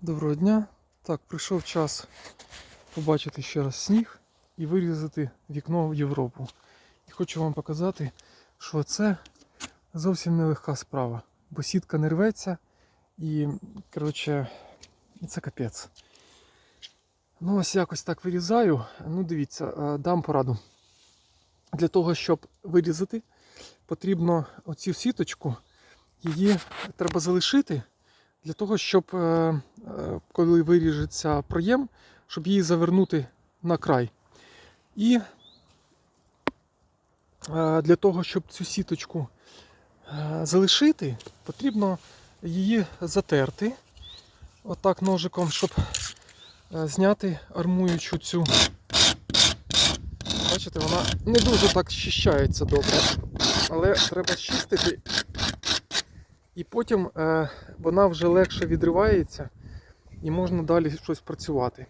Доброго дня. Так, прийшов час побачити ще раз сніг і вирізати вікно в Європу. І хочу вам показати, що це зовсім нелегка справа, бо сітка не рветься і, коротше, це капець. Ну, ось якось так вирізаю. Ну, дивіться, е, дам пораду. Для того, щоб вирізати, потрібно оцю сіточку, її треба залишити для того, щоб е, е, коли виріжеться проєм, щоб її завернути на край. І е, для того, щоб цю сіточку залишити, потрібно її затерти отак ножиком, щоб зняти армуючу цю. Бачите, вона не дуже так щищається добре, але треба чистити і потім е, вона вже легше відривається і можна далі щось працювати.